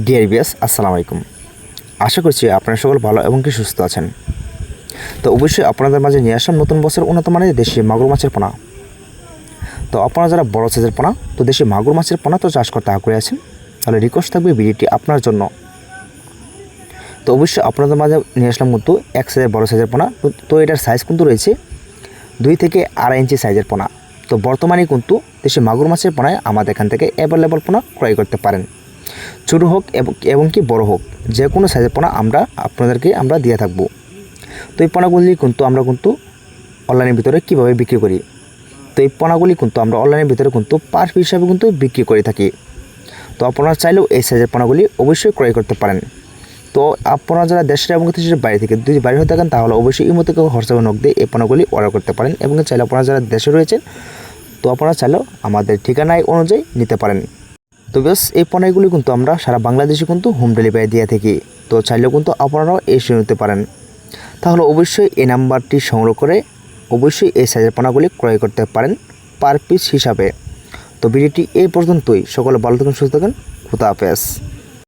Deer BS আসসালামু আলাইকুম আশা করছি আপনারা সকল ভালো এবং কি সুস্থ আছেন। তো অবশ্যই আপনাদের মাঝে নিয়ে আসলাম নতুন বছর উন্নত মানের দেশি মাগুর মাছের পোনা। তো আপনারা যারা বড় সাইজের পোনা, তো দেশি মাগুর মাছের পোনা তো চাষ করতে আগ্রহী আছেন, তাহলে রিকোয়েস্ট থাকবে ভিডিওটি আপনার জন্য। তো অবশ্যই আপনাদের মাঝে নিয়ে আসলাম কিন্তু এক সাইজের বড় সাইজের পোনা। তো- এটার সাইজ কিন্তু রয়েছে দুই থেকে আড়াই ইঞ্চি সাইজের পোনা। তো বর্তমানে কিন্তু দেশি মাগুর মাছের পোনায় আমাদের এখান থেকে অ্যাভেলেবল পোনা ক্রয় করতে পারেন। ছোটো হোক এবং কি বড় হোক, যে কোনো সাইজের পোনা আমরা আপনাদেরকে আমরা দিয়ে থাকব। তো এই পোনাগুলি কিন্তু আমরা কিন্তু অনলাইনের ভিতরে কীভাবে বিক্রি করি? তো এই পোনাগুলি কিন্তু আমরা অনলাইনের ভিতরে কিন্তু পার হিসাবে কিন্তু বিক্রি করে থাকি। তো আপনারা চাইলেও এই সাইজের পোনাগুলি অবশ্যই ক্রয় করতে পারেন। তো আপনারা যারা দেশের এবং দেশের বাইরে থেকে যদি বাইরে হয়ে থাকেন, তাহলে অবশ্যই এই মতো কেউ হোয়াটসঅ্যাপে নক দিয়ে এই পোনাগুলি অর্ডার করতে পারেন এবং চাইলে আপনারা যারা দেশে রয়েছেন, তো আপনারা চাইলেও আমাদের ঠিকানায় অনুযায়ী নিতে পারেন। তো বেশ, এই পণ্যগুলি কিন্তু আমরা সারা বাংলাদেশে কিন্তু হোম ডেলিভারি দিয়ে থাকি। তো চাইলেও কিন্তু আপনারাও এসে নিতে পারেন। তাহলে অবশ্যই এই নাম্বারটি সংগ্রহ করে অবশ্যই এই সাইজের পণ্যগুলি ক্রয় করতে পারেন পার পিস হিসাবে। তো ভিডিওটি এই পর্যন্তই। সকলে ভালো থাকুন, সুস্থ থাকেন। খুদা হাফেজ।